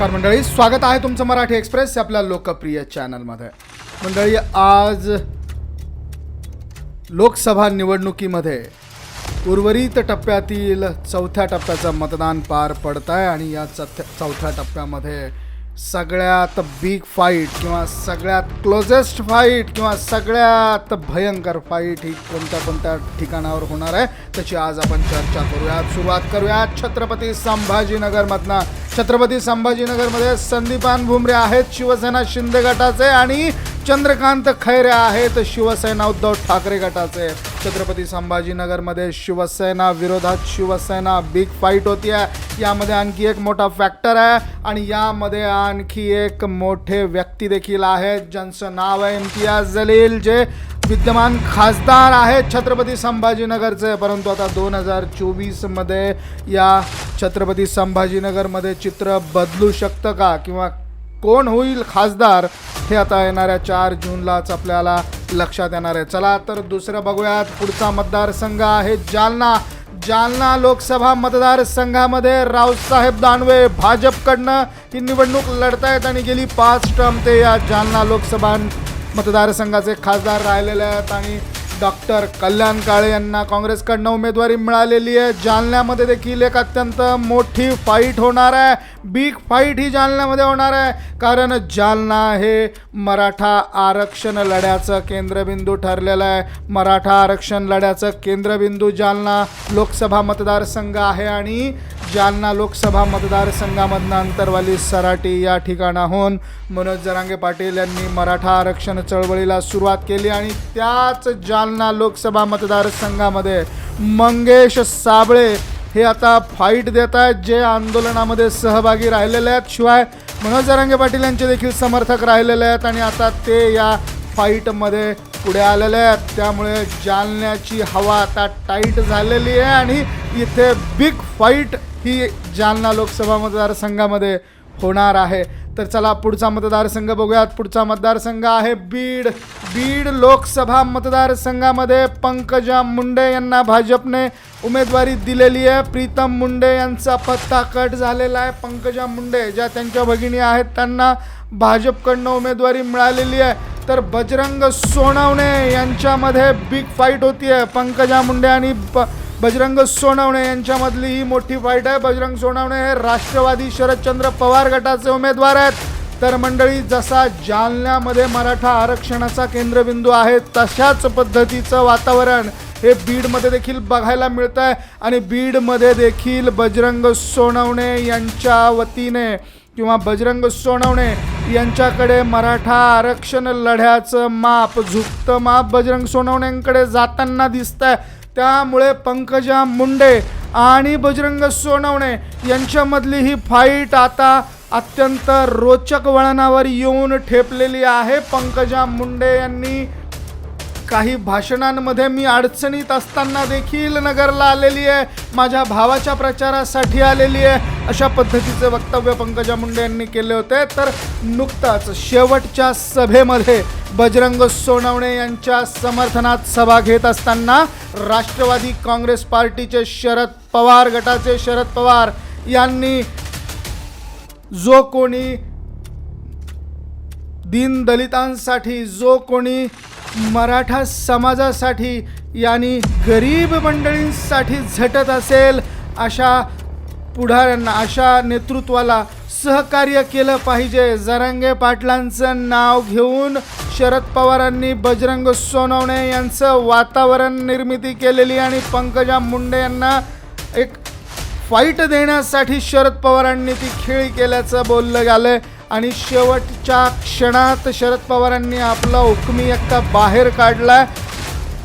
नमस्कार मंडळी स्वागत आहे तुमचं मराठी एक्सप्रेस आपल्या लोकप्रिय चॅनलमध्ये. मंडळी आज लोकसभा निवडणुकीमध्ये उर्वरित टप्प्यातील चौथ्या टप्प्याचं मतदान पार पडत आहे आणि या चौथ्या चौथ्या टप्प्यामध्ये सगळ्यात बिग फाईट किंवा सगळ्यात क्लोजेस्ट फाईट किंवा सगळ्यात भयंकर फाईट ही कोणत्या कोणत्या ठिकाणावर होणार आहे त्याची आज आपण चर्चा करूयात. सुरुवात करूयात छत्रपती संभाजीनगरमधनं. छत्रपती संभाजीनगरमध्ये संदीपान भुमरे आहेत शिवसेना शिंदे गटाचे आणि चंद्रकांत खैरे आहेत शिवसेना उद्धव ठाकरे गटाचे. छत्रपती संभाजीनगरमध्ये शिवसेना विरोधात शिवसेना बिग फाईट होती आहे यामध्ये आणखी एक मोठा फॅक्टर आहे आणि यामध्ये आणखी एक मोठे व्यक्ती देखील आहेत ज्यांचं नाव आहे इम्तियाज जलील जे विद्यमान खासदार आहेत छत्रपती संभाजीनगरचे परंतु आता दोन हजार चोवीसमध्ये या छत्रपती संभाजीनगरमध्ये चित्र बदलू शकतं का? किंवा कोण होईल खासदार? हे आता येणाऱ्या चार जूनलाच आपल्याला लक्षात येणार आहे. चला तर दुसरं बघूयात. पुढचा मतदारसंघ आहे जालना. जालना लोकसभा मतदारसंघामध्ये रावसाहेब दानवे भाजपकडनं ही निवडणूक लढतायत आणि गेली पाच टर्म ते या जालना लोकसभा मतदारसंघाचे खासदार राहिलेले आहेत आणि डॉक्टर कल्याण काळे यांना काँग्रेसकडनं उमेदवारी मिळालेली आहे. जालन्यामध्ये देखील एक अत्यंत मोठी फाईट होणार आहे. बिग फाईट ही जालन्यामध्ये होणार आहे. कारण जालना हे मराठा आरक्षण लढ्याचं केंद्रबिंदू ठरलेलं आहे. मराठा आरक्षण लढ्याचं केंद्रबिंदू जालना लोकसभा मतदारसंघ आहे आणि जालना लोकसभा मतदारसंघामधनं अंतरवाली सराटी या ठिकाणाहून मनोज जरांगे पाटील यांनी मराठा आरक्षण चळवळीला सुरुवात केली आणि त्याच जालना लोकसभा मतदारसंघामध्ये मंगेश साबळे हे आता फाईट देत आहेत जे आंदोलनामध्ये सहभागी राहिलेले आहेत. शिवाय मनोज जरांगे पाटील यांचे देखील समर्थक राहिलेले आहेत आणि आता ते या फाईटमध्ये पुढे आलेले आहेत. त्यामुळे जालन्याची हवा आता टाईट झालेली आहे आणि इथे बिग फाईट ही जालना लोकसभा मतदारसंघामध्ये होणार आहे. तर चला पुढचा मतदारसंघ बघूयात. पुढचा मतदारसंघ आहे बीड. बीड लोकसभा मतदारसंघामध्ये पंकजा मुंडे यांना भाजपने उमेदवारी दिलेली आहे. प्रीतम मुंडे यांचा पत्ता कट झालेला आहे. पंकजा मुंडे ज्या त्यांच्या भगिनी आहेत त्यांना भाजपकडनं उमेदवारी मिळालेली आहे. तर बजरंग सोनवणे यांच्यामध्ये बिग फाईट होती आहे पंकजा मुंडे आणि प बजरंग सोनवणे यांच्यामधली ही मोठी फाईट आहे. बजरंग सोनवणे हे राष्ट्रवादी शरदचंद्र पवार गटाचे उमेदवार आहेत. तर मंडळी जसा जालन्यामध्ये मराठा आरक्षणाचा केंद्रबिंदू आहे तशाच पद्धतीचं वातावरण हे बीडमध्ये देखील बघायला मिळतं आहे आणि बीडमध्ये देखील बजरंग सोनवणे यांच्या वतीने किंवा बजरंग सोनवणे यांच्याकडे मराठा आरक्षण लढ्याचं माप झुकतं माप बजरंग सोनवण्यांकडे जाताना दिसतं आहे त्यामुळे पंकजा मुंडे आणि बजरंग सोनवणे यांच्यामधली ही फाईट आता अत्यंत रोचक वळणावर येऊन ठेपलेली आहे. पंकजा मुंडे यांनी काही भाषणांमध्ये मी अडचणीत असताना देखील नगरला आलेली आहे. माझ्या भावाच्या प्रचारासाठी आलेली आहे. अशा पद्धतीचे वक्तव्य पंकजा मुंडे यांनी केले होते. तर नुकताच शेवटच्या सभेमध्ये बजरंग सोनवणे यांच्या समर्थनात सभा घेत असताना राष्ट्रवादी काँग्रेस पार्टीचे शरद पवार गटाचे शरद पवार यांनी जो कोणी दीनदलितांसाठी जो कोणी मराठा समाजासाठी यांनी गरीब मंडळींसाठी झटत असेल अशा पुढाऱ्यांना अशा नेतृत्वाला सहकार्य केलं पाहिजे. जरांगे पाटलांचं नाव घेऊन शरद पवारांनी बजरंग सोनवणे यांचं वातावरण निर्मिती केलेली आणि पंकजा मुंडे यांना एक फाईट देण्यासाठी शरद पवारांनी ती खेळी केल्याचं बोललं गेलं आणि शेवटच्या क्षणात शरद पवारांनी आपला हुकमी एकटा बाहेर काढला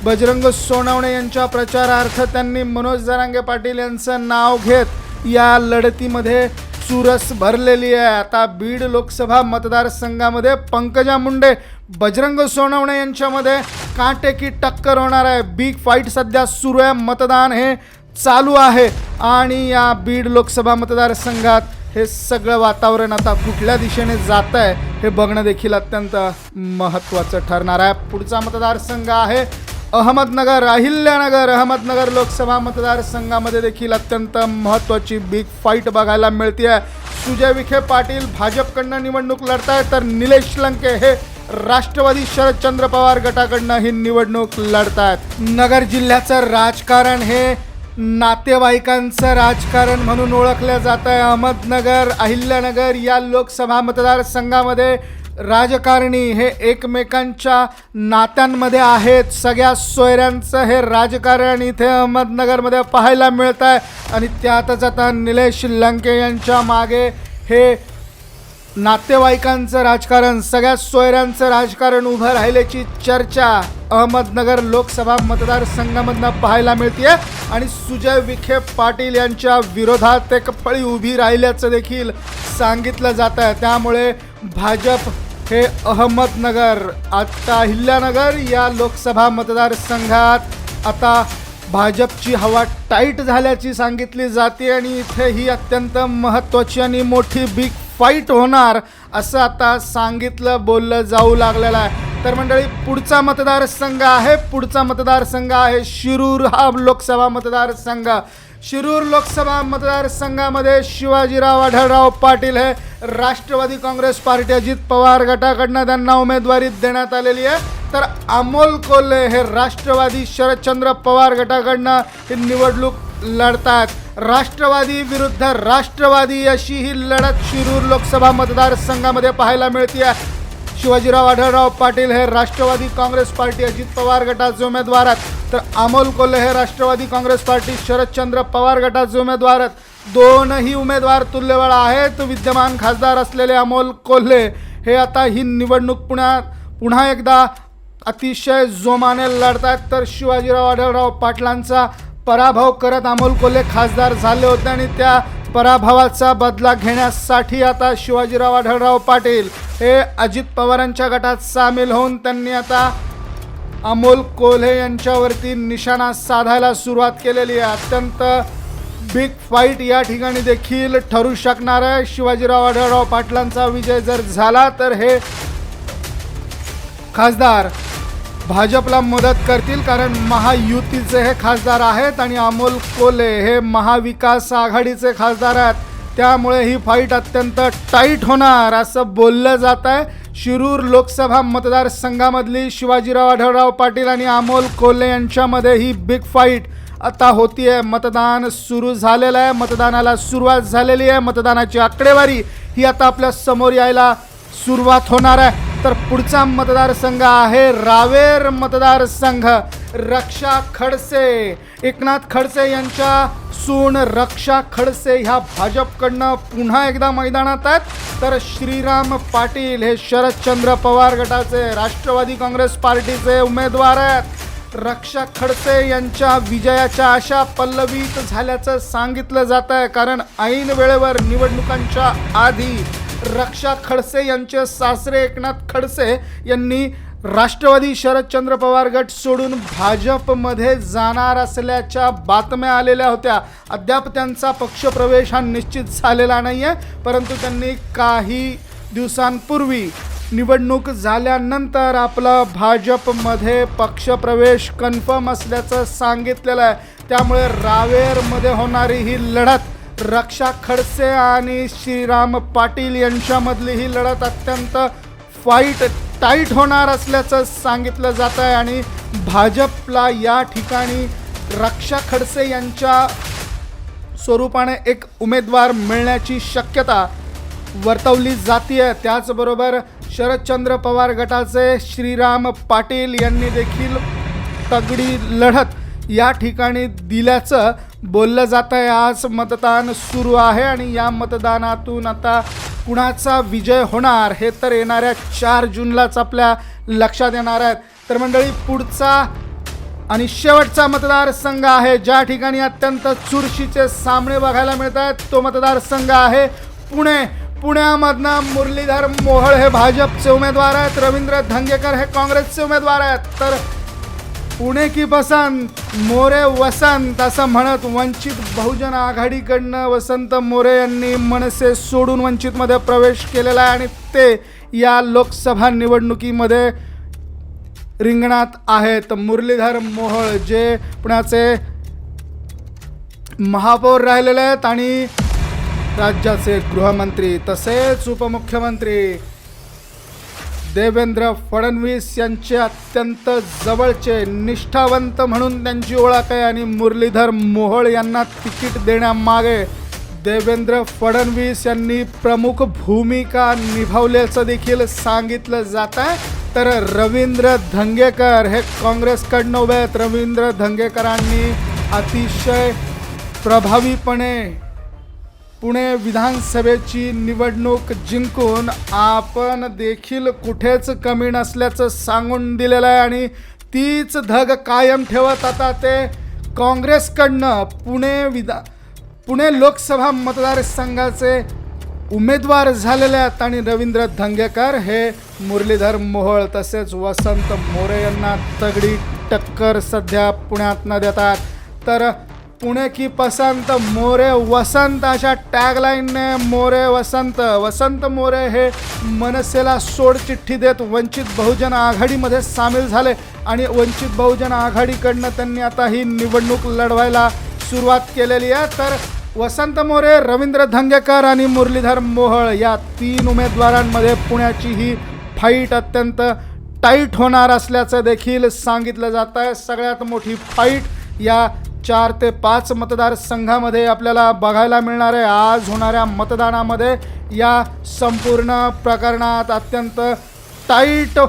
बजरंग सोनवणे यांच्या प्रचारार्थ त्यांनी मनोज जरांगे पाटील यांचं नाव घेत या लढतीमध्ये चुरस भरलेली आहे. आता बीड लोकसभा मतदारसंघामध्ये पंकजा मुंडे बजरंग सोनवणे यांच्यामध्ये काटेकी टक्कर होणार आहे. बिग फाईट सध्या सुरू आहे. मतदान हे चालू आहे. आणि या बीड लोकसभा मतदारसंघात हे सगळं वातावरण आता कुठल्या दिशेने जात आहे हे बघणं देखील अत्यंत महत्त्वाचं ठरणार आहे. पुढचा मतदारसंघ आहे अहमदनगर अहिल्यानगर. अहमदनगर लोकसभा मतदारसंघामध्ये देखील अत्यंत महत्त्वाची बिग फाईट बघायला मिळते सुजय विखे पाटील भाजपकडनं निवडणूक लढतायत तर निलेश लंके हे राष्ट्रवादी शरदचंद्र पवार गटाकडनं ही निवडणूक लढत आहेत नगर जिल्ह्याचं राजकारण हे नातेवाईकांचं राजकारण म्हणून ओळखलं जात आहे अहमदनगर अहिल्यानगर या लोकसभा मतदारसंघामध्ये. राजकारणी हे एकमेकांच्या नात्यांमध्ये आहेत. सगळ्या सोयऱ्यांचं हे राजकारण इथे अहमदनगरमध्ये पाहायला मिळत आहे. आणि त्यातच आता निलेश लंके यांच्या मागे हे नातेवाईकांचं राजकारण सगळ्या सोयऱ्यांचं राजकारण उभं राहिल्याची चर्चा अहमदनगर लोकसभा मतदारसंघामधनं पाहायला मिळते आणि सुजय विखे पाटील यांच्या विरोधात एक फळी उभी राहिल्याचं देखील सांगितलं जात आहे त्यामुळे भाजप हे अहमदनगर आता अहिल्यानगर या लोकसभा मतदारसंघात आता भाजपची हवा टाईट झाल्याची सांगितली जाते आणि इथे ही अत्यंत महत्त्वाची आणि मोठी बिग फाईट होणार असं आता सांगितलं बोललं जाऊ लागलेलं आहे. तर मंडळी पुढचा मतदारसंघ आहे पुढचा मतदारसंघ आहे शिरूर हा लोकसभा मतदारसंघ. शिरूर लोकसभा मतदारसंघामध्ये शिवाजीराव आढळराव पाटील हे. राष्ट्रवादी काँग्रेस पार्टी अजित पवार गटाकडनं त्यांना उमेदवारी देण्यात आलेली आहे. तर अमोल कोल्हे हे राष्ट्रवादी शरदचंद्र पवार गटाकडनं ही निवडणूक लढतात राष्ट्रवादी विरुद्ध राष्ट्रवादी अशी ही लढत शिरूर लोकसभा मतदारसंघामध्ये पाहायला मिळते आहे शिवाजीराव आढळराव पाटील हे राष्ट्रवादी काँग्रेस पार्टी अजित पवार गटाचे उमेदवार आहेत. तर अमोल कोल्हे हे राष्ट्रवादी काँग्रेस पार्टी शरदचंद्र पवार गटाचे उमेदवार आहेत. दोनही उमेदवार तुल्यबळ आहेत. विद्यमान खासदार असलेले अमोल कोल्हे हे आता ही निवडणूक पुण्यात पुन्हा एकदा अतिशय जोमाने लढतात तर शिवाजीराव आढळराव पाटलांचा पराभव करत अमोल कोल्हे खासदार झाले होते आणि त्या पराभवाचा बदला घेण्यासाठी आता शिवाजीराव आढळराव पाटील हे अजित पवारांच्या गटात सामील होऊन त्यांनी आता अमोल कोल्हे यांच्यावरती निशाणा साधायला सुरुवात केलेली आहे. अत्यंत बिग फाईट या ठिकाणी देखील ठरू शकणार आहे. शिवाजीराव आढळराव पाटलांचा विजय जर झाला तर हे खासदार भाजपला मदत करतील कारण महायुतीचे हे खासदार आहेत आणि अमोल कोले हे महाविकास आघाडीचे खासदार आहेत. त्यामुळे ही फाईट अत्यंत टाईट होणार असं बोललं जात आहे. शिरूर लोकसभा मतदारसंघामधली शिवाजीराव आढळराव पाटील आणि अमोल कोल्हे यांच्यामध्ये ही बिग फाईट आता होती आहे मतदान सुरू झालेलं आहे. मतदानाला सुरुवात झालेली आहे. मतदानाची आकडेवारी ही आता आपल्यासमोर यायला सुरुवात होणार आहे. तर पुढचा मतदारसंघ आहे रावेर मतदारसंघ. रक्षा खडसे. एकनाथ खडसे यांच्या सून रक्षा खडसे ह्या भाजपकडनं पुन्हा एकदा मैदानात आहेत. तर श्रीराम पाटील हे शरदचंद्र पवार गटाचे राष्ट्रवादी काँग्रेस पार्टीचे उमेदवार आहेत. रक्षा खडसे यांच्या विजयाच्या आशा पल्लवीत झाल्याचं सांगितलं जात आहे कारण ऐन वेळेवर निवडणुकांच्या आधी रक्षा खडसे यांचे सासरे एकनाथ खडसे यांनी राष्ट्रवादी शरदचंद्र पवार गट सोडून भाजपमध्ये जाणार असल्याच्या बातम्या आलेल्या होत्या. अद्याप त्यांचा पक्षप्रवेश हा निश्चित झालेला नाही आहे परंतु त्यांनी काही दिवसांपूर्वी निवडणूक झाल्यानंतर आपला भाजपमध्ये पक्षप्रवेश कन्फर्म असल्याचं सांगितलेलं आहे. त्यामुळे रावेरमध्ये होणारी ही लढत रक्षा खडसे आणि श्रीराम पाटील यांच्यामधली ही लढत अत्यंत फाईट टाईट होणार असल्याचं सांगितलं जात आहे आणि भाजपला या ठिकाणी रक्षा खडसे यांच्या स्वरूपाने एक उमेदवार मिळण्याची शक्यता वर्तवली जाते त्याचबरोबर शरदचंद्र पवार गटाचे श्रीराम पाटील यांनी देखील तगडी लढत या ठिकाणी दिल्याचं बोललं जात आहे. आज मतदान सुरू आहे आणि या मतदानातून आता कुणाचा विजय होणार हे तर येणाऱ्या चार जूनलाच आपल्या लक्षात येणार आहेत. तर मंडळी पुढचा आणि शेवटचा मतदारसंघ आहे. ज्या ठिकाणी अत्यंत चुरशीचे सामने बघायला मिळत आहेत तो मतदारसंघ आहे पुणे. पुण्यामधनं मुरलीधर मोहळ हे भाजपचे उमेदवार आहेत. रवींद्र धंगेकर हे काँग्रेसचे उमेदवार आहेत. तर पुणे की बसंत मोरे वसंत असं म्हणत वंचित बहुजन आघाडीकडनं वसंत मोरे यांनी मनसे सोडून वंचितमध्ये प्रवेश केलेला आहे आणि ते या लोकसभा निवडणुकीमध्ये रिंगणात आहेत. मुरलीधर मोहोळ जे पुण्याचे महापौर राहिलेले आहेत आणि राज्याचे गृहमंत्री तसेच उपमुख्यमंत्री देवेंद्र फडणवीस यांचे अत्यंत जवळचे निष्ठावंत म्हणून त्यांची ओळख आहे आणि मुरलीधर मोहोळ यांना तिकीट देण्यामागे देवेंद्र फडणवीस यांनी प्रमुख भूमिका निभावल्याचं देखील सांगितलं जात आहे. तर रवींद्र धंगेकर हे काँग्रेसकडनं उभे आहेत. रवींद्र धंगेकरांनी अतिशय प्रभावीपणे पुणे विधानसभेची निवडणूक जिंकून आपण देखील कुठेच कमी नसल्याचं सांगून दिलेलं आहे आणि तीच धग कायम ठेवत आता ते काँग्रेसकडनं पुणे विधा पुणे लोकसभा मतदारसंघाचे उमेदवार झालेले आहेत आणि रवींद्र धंगेकर हे मुरलीधर मोहोळ तसेच वसंत मोरे यांना तगडी टक्कर सध्या पुण्यात न देतात. तर पुणे की पसंत मोरे वसंत अशा टॅगलाईनने मोरे वसंत. वसंत मोरे हे मनसेला सोडचिठ्ठी देत वंचित बहुजन आघाडीमध्ये सामील झाले आणि वंचित बहुजन आघाडीकडनं त्यांनी आता ही निवडणूक लढवायला सुरुवात केलेली आहे. तर वसंत मोरे रवींद्र धंगेकर आणि मुरलीधर मोहळ या तीन उमेदवारांमध्ये पुण्याची ही फाईट अत्यंत टाईट होणार असल्याचं देखील सांगितलं जात आहे. सगळ्यात मोठी फाईट या चार ते पाच मतदारसंघामध्ये आपल्याला बघायला मिळणार आहे. आज होणाऱ्या मतदानामध्ये या संपूर्ण प्रकरणात अत्यंत टाईट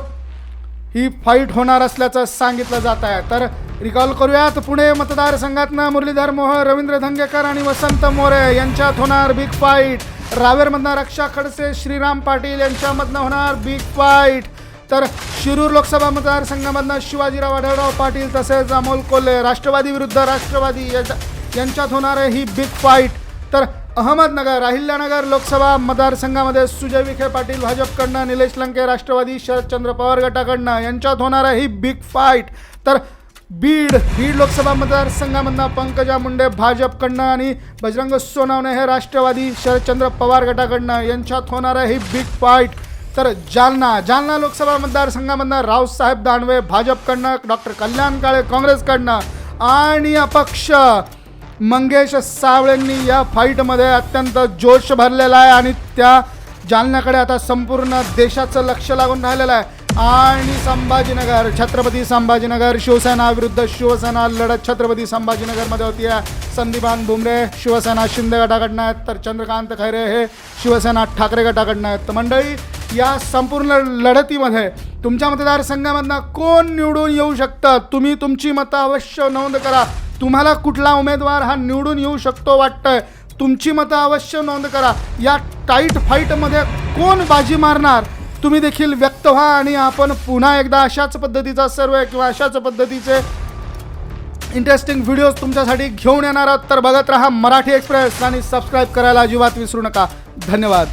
ही फाईट होणार असल्याचं सांगितलं जात आहे. तर रिकॉल करूयात पुणे मतदारसंघातनं मुरलीधर मोहर रवींद्र धंगेकर आणि वसंत मोरे यांच्यात होणार बिग फाईट रावेरमधनं रक्षा खडसे श्रीराम पाटील यांच्यामधनं होणार बिग फाईट तर शिरूर लोकसभा मतदारसंघामधनं शिवाजीराव आढळराव पाटील तसेच अमोल कोल्हे राष्ट्रवादी विरुद्ध राष्ट्रवादी यांच्यात होणार आहे ही बिग फाईट तर अहमदनगर अहिल्यानगर लोकसभा मतदारसंघामध्ये सुजय विखे पाटील भाजपकडनं निलेश लंके राष्ट्रवादी शरदचंद्र पवार गटाकडनं यांच्यात होणार आहे ही बिग फाईट तर बीड बीड लोकसभा मतदारसंघामधनं पंकजा मुंडे भाजपकडनं आणि बजरंग सोनवणे हे राष्ट्रवादी शरदचंद्र पवार गटाकडनं यांच्यात होणार आहे ही बिग फाईट तर जालना जालना लोकसभा मतदारसंघामधनं रावसाहेब दानवे भाजपकडनं डॉक्टर कल्याण काळे काँग्रेसकडनं आणि अपक्ष मंगेश सावळेंनी या फाईटमध्ये अत्यंत जोश भरलेला आहे आणि त्या जालन्याकडे आता संपूर्ण देशाचं लक्ष लागून राहिलेलं आहे. आणि संभाजीनगर छत्रपती संभाजीनगर शिवसेना विरुद्ध शिवसेना लढत छत्रपती संभाजीनगरमध्ये होती आहे. संदीपान भुमरे शिवसेना शिंदे गटाकडनं आहेत तर चंद्रकांत खैरे हे शिवसेना ठाकरे गटाकडनं आहेत. तर मंडळी या संपूर्ण लढतीमध्ये तुमच्या मतदारसंघामधनं कोण निवडून येऊ शकतं? तुम्ही तुमची मतं अवश्य नोंद करा. तुम्हाला कुठला उमेदवार हा निवडून येऊ शकतो वाटतंय? तुमची मतं अवश्य नोंद करा. या टाईट फाईटमध्ये कोण बाजी मारणार? तुम्ही देखील व्यक्त व्हा आणि आपण पुन्हा एकदा अशाच पद्धतीचा सर्वे किंवा अशाच पद्धतीचे इंटरेस्टिंग व्हिडिओज तुमच्यासाठी घेऊन येणार आहोत. तर बघत राहा मराठी एक्सप्रेस आणि सबस्क्राईब करायला अजिबात विसरू नका. धन्यवाद.